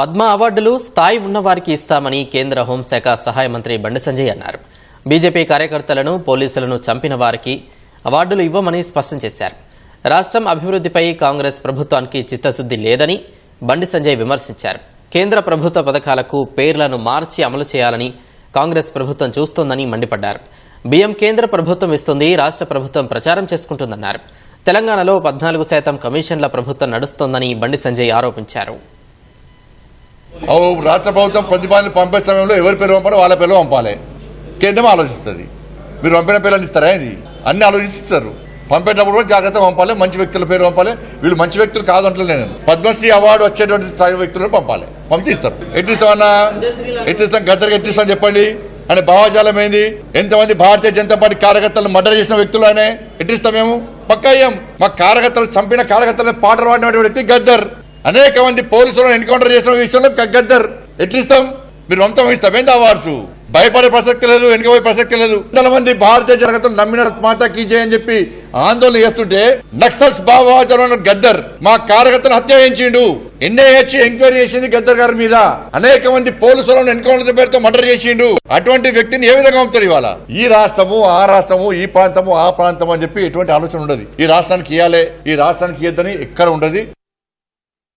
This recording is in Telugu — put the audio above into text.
పద్మ అవార్డులు స్థాయి ఉన్నవారికి ఇస్తామని కేంద్ర హోంశాఖ సహాయ మంత్రి బండి సంజయ్ అన్నారు. బీజేపీ కార్యకర్తలను పోలీసులను చంపిన వారికి అవార్డులు ఇవ్వమని స్పష్టం చేశారు. రాష్ట్రం అభివృద్ధిపై కాంగ్రెస్ ప్రభుత్వానికి చిత్తశుద్ధి లేదని బండి సంజయ్ విమర్శించారు. కేంద్ర ప్రభుత్వ పథకాలకు పేర్లను మార్చి అమలు చేయాలని కాంగ్రెస్ ప్రభుత్వం చూస్తోందని మండిపడ్డారు. బియ్యం కేంద్ర ప్రభుత్వం ఇస్తుంది రాష్ట్ర ప్రభుత్వం ప్రచారం చేసుకుంటుందన్నారు. తెలంగాణలో పద్నాలుగు శాతం కమిషన్ల ప్రభుత్వం నడుస్తోందని బండి సంజయ్ ఆరోపించారు. రాష్ట్ర ప్రభుత్వం ప్రతిపాదనలు పంపే సమయంలో ఎవరి పేరు పంపాలో వాళ్ళ పేరు పంపాలి. కేంద్రం ఆలోచిస్తుంది. మీరు పంపిన పేర్లు ఇస్తారా ఇది అన్ని ఆలోచిస్తారు. పంపేటప్పుడు కూడా జాగ్రత్తగా పంపాలి మంచి వ్యక్తుల పేరు పంపాలి. వీళ్ళు మంచి వ్యక్తులు కాదంటలే నేను. పద్మశ్రీ అవార్డు వచ్చేటువంటి స్థాయి వ్యక్తులను పంపాలి. పంపిస్తారు ఎట్టిస్తామన్నా ఎట్టిస్తాం? గద్దరికి ఎట్టిస్తాం చెప్పండి. అని భావజాలం ఏంది? ఎంతమంది భారతీయ జనతా పార్టీ కార్యకర్తలను మర్డర్ చేసిన వ్యక్తులు అనే ఎట్టిస్తాం మేము? పక్క అయ్యాం. మా కార్యకర్తలు చంపిన కార్యకర్తలను పాటలు పాడినటువంటి వ్యక్తి గద్దర్. అనేక మంది పోలీసులను ఎన్కౌంటర్ చేసిన విషయంలో గద్దర్ ఎట్లిస్తాం? మీరు వంతం ఇస్తాం ఏంటి అవార్డ్స్ భయపడే ప్రసక్తి లేదు వెనుకపోయే ప్రసక్తి లేదు. వందల మంది భారతీయ జనతలు నమ్మిన మాట కీజే అని చెప్పి ఆందోళన చేస్తుంటే నక్సల్స్ భావాచరణ గద్దర్ మా కార్యకర్తను హత్య చేయించిండు. ఎన్ఐహెచ్ ఎంక్వైరీ చేసింది గద్దర్ గారి మీద. అనేక మంది పోలీసులను ఎన్కౌంటర్ పేరుతో మర్డర్ చేసిండు. అటువంటి వ్యక్తిని ఏ విధంగా పంపుతారు ఇవాళ? ఈ రాష్ట్రము ఆ రాష్ట్రము ఈ ప్రాంతము ఆ ప్రాంతం అని చెప్పి ఎటువంటి ఆలోచన ఉండదు. ఈ రాష్ట్రానికి ఇవ్వాలి ఈ రాష్ట్రానికి ఇవ్వద్దని ఎక్కడ ఉండదు.